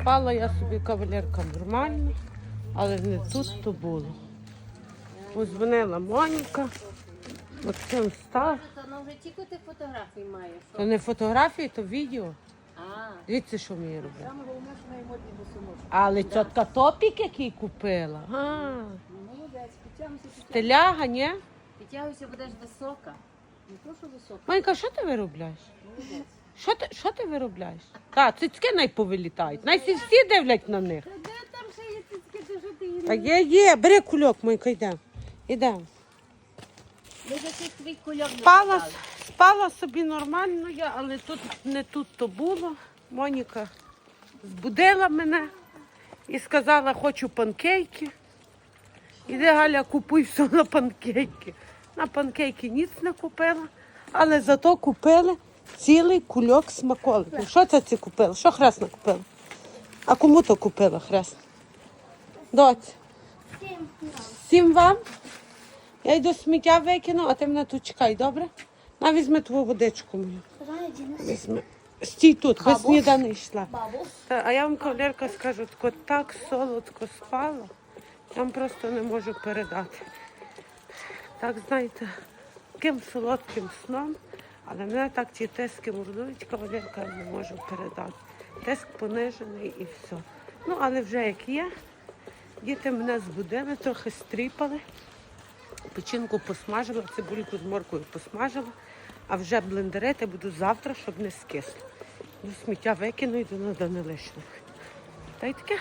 Спала я собі кавалерка нормально, але не тут то було. Позвонила Моніка, Максим встав. Ну вже тільки ти фотографії маєш. То не фотографії, то відео. А, Дивіться, що мені робить. саме головне, що неї модні босоножки. Але тітка топік, який купила. А, Молодець, підтягуйся, підтягуйся. теляга, ні? Підтягуйся, будеш висока. Не то, що висока, Монька, що ти виробляєш? молодець. Що ти, що ти виробляєш? Та, цицьки най повилітають. Най всі всі дивлять на них. Та де там ще є цицьки, то що ти її Та є, є, бери кульок, Монька, йдемо. Йдемо. Ми за цих твій кульок не Спала, питали. спала собі нормально, я, але тут не тут то було. Моніка збудила мене і сказала, хочу панкейки. Іди, Галя, купуй все на панкейки. На панкейки ніц не купила, але зато купили цілий кульок смаколиків. Що це ти купила? Що хресна купила? А кому то купила хресна? Доць. Всім вам? Я йду сміття викину, а ти мене тут чекай, добре? На візьми твою водичку мою. Візьми. Стій тут, без сніданку йшла. Та, а я вам, кавалерка, скажу, тако так солодко спала, я вам просто не можу передати. Так, знаєте, таким солодким сном, але мене так ті тиски мордують, кавалерка, не можу передати. Тиск понижений і все. Ну, але вже як є, діти мене збудили, трохи стріпали. Печінку посмажила, цибульку з моркою посмажила, а вже блендерити буду завтра, щоб не скисло. До сміття викину до на лишніх. Та й таке.